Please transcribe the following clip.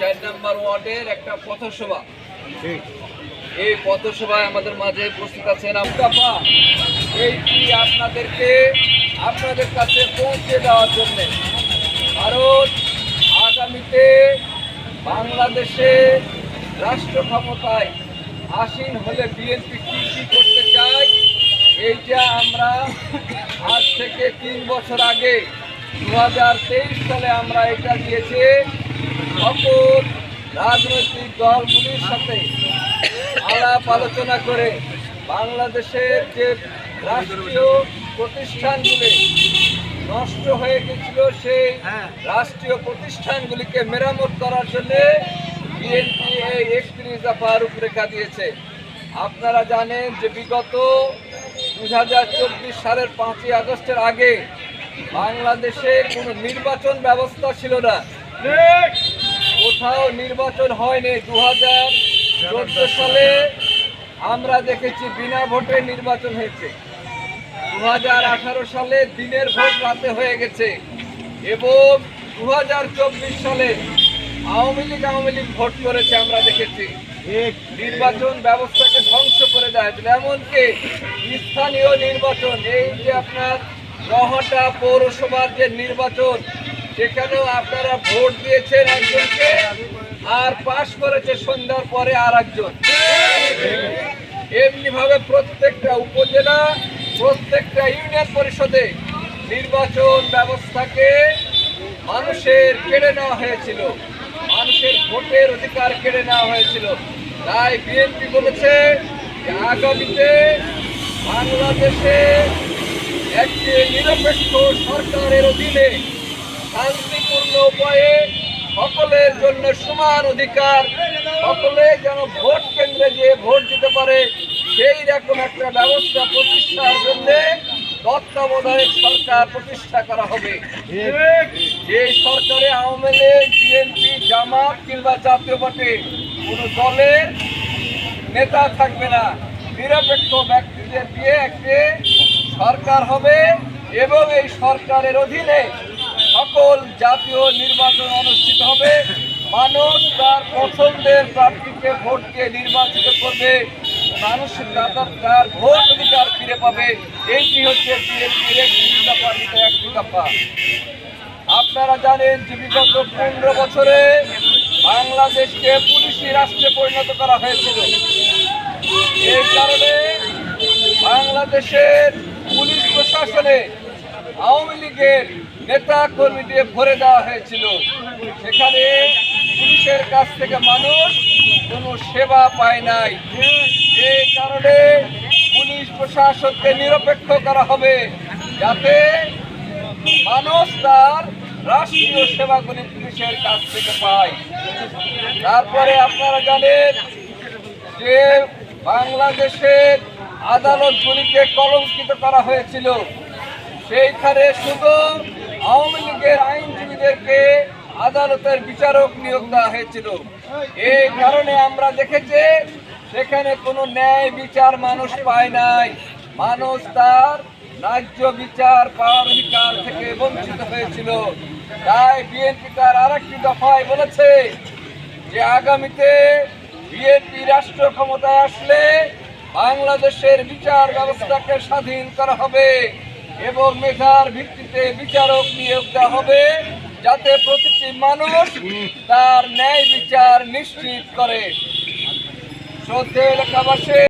চার নম্বর ওয়ার্ডের একটা পথসভা। এই পথসভায় আমাদের মাঝে উপস্থিত আছেন আব্বাপা এইটি আপনাদেরকে আপনাদের কাছে পৌঁছে দেওয়ার জন্য ভারত আগামীতে বাংলাদেশে রাষ্ট্র ক্ষমতায় আসীন হলে বিএনপি কী কী করতে চায় এইটা আমরা আজ থেকে তিন বছর আগে দু হাজার তেইশ সালে আমরা এটা দিয়েছি। সকল রাজনৈতিক দলগুলির সাথে আলাপ আলোচনা করে বাংলাদেশের যে রাষ্ট্রীয় প্রতিষ্ঠানগুলি নষ্ট হয়ে গেছিল সেই রাষ্ট্রীয় প্রতিষ্ঠানগুলিকে মেরামত করার জন্য বিএনপি এই একত্রিশ দফা রূপরেখা দিয়েছে। আপনারা জানেন যে বিগত দু হাজার চব্বিশ সালের পাঁচই আগস্টের আগে বাংলাদেশে কোনো নির্বাচন ব্যবস্থা ছিল না। কোথাও নির্বাচন হয়নি দু হাজার চোদ্দ সালে। আমরা দেখেছি বিনা ভোটে নির্বাচন হয়েছে। দু হাজার আঠারো সালে দিনের ভোট রাতে হয়ে গেছে। এবং দু হাজার চব্বিশ সালে আওয়ামী লীগ আওয়ামী লীগ ভোট করেছে আমরা দেখেছি। নির্বাচন ব্যবস্থাকে ধ্বংস করে দেয়। এমনকি স্থানীয় নির্বাচন, এই যে আপনার রহটা পৌরসভার যে নির্বাচন সেখানেও আপনারা ভোট দিয়েছেন একজনকে আর পাশ করেছে সন্ধ্যার পরে আর একজন। এমনি ভাবে প্রত্যেকটা উপজেলা, প্রত্যেকটা ইউনিয়ন পরিষদে নির্বাচন ব্যবস্থাকে মানুষের কেড়ে নেওয়া হয়েছিল। মানুষের ভোটের অধিকার কেড়ে নেওয়া হয়েছিল। তাই বিএনপি বলেছে আগামীতে বাংলাদেশে একটি নিরপেক্ষ সরকারের অধীনে শান্তিপূর্ণ উপায়ে সকলের জন্য সমান অধিকার। সকলে যেন ভোট কেন্দ্রে গিয়ে ভোট দিতে পারে, সেই রকম একটা ব্যবস্থা প্রতিষ্ঠার জন্য তত্ত্বাবধায়ক সরকার প্রতিষ্ঠা করা হবে। যে সরকারে আওয়ামী লীগ, বিএনপি, জামাত কিংবা জাতীয় পার্টি, কোনো দলের নেতা থাকবে না। নিরপেক্ষ ব্যক্তিদের দিয়ে একটি সরকার হবে এবং এই সরকারের অধীনে সকল জাতীয় নির্বাচন অনুষ্ঠিত হবে। মানুষ তার পছন্দের প্রার্থীকে ভোট দিয়ে নির্বাচিত করবে। মানুষ তার ভোট অধিকার ফিরে পাবে। এইটি হচ্ছে আপনারা জানেন যে বিগত পনেরো বছরে বাংলাদেশকে পুলিশি রাষ্ট্রে পরিণত করা হয়েছিল। এই কারণে বাংলাদেশের পুলিশ প্রশাসনে আওয়ামী লীগের নেতা কর্মী দিয়ে ভরে দেওয়া হয়েছিল। সেখানে পুলিশের কাছ থেকে মানুষ কোনো সেবা পায় নাই। এই কারণে পুলিশ প্রশাসনকে নিরপেক্ষ করা হবে যাতে মানুষ তার রাষ্ট্রীয় সেবাগুলি পুলিশের কাছ থেকে পায়। তারপরে আপনারা জানেন যে বাংলাদেশের আদালতগুলিকে কলঙ্কিত করা হয়েছিল। সেইখানে শুধু আওয়ামী লীগের আইনজীবীদেরকে আদালতের বিচারক নিয়োগ দেওয়া হয়েছিল। এই কারণে আমরা দেখেছি, সেখানে কোনো ন্যায় বিচার মানুষ পায় নাই। মানুষ তার ন্যায্য বিচার পাওয়ার অধিকার থেকে বঞ্চিত হয়েছিল। তাই বিএনপি তার আরেকটি দফায় বলেছে যে আগামীতে বিএনপি রাষ্ট্র ক্ষমতায় আসলে বাংলাদেশের বিচার ব্যবস্থাকে স্বাধীন করা হবে। এবং মেধার ভিত্তিতে বিচারক নিয়োগ দেওয়া হবে যাতে প্রতিটি মানুষ তার ন্যায় বিচার নিশ্চিত করে। শ্রদ্ধে এলাকাবাসী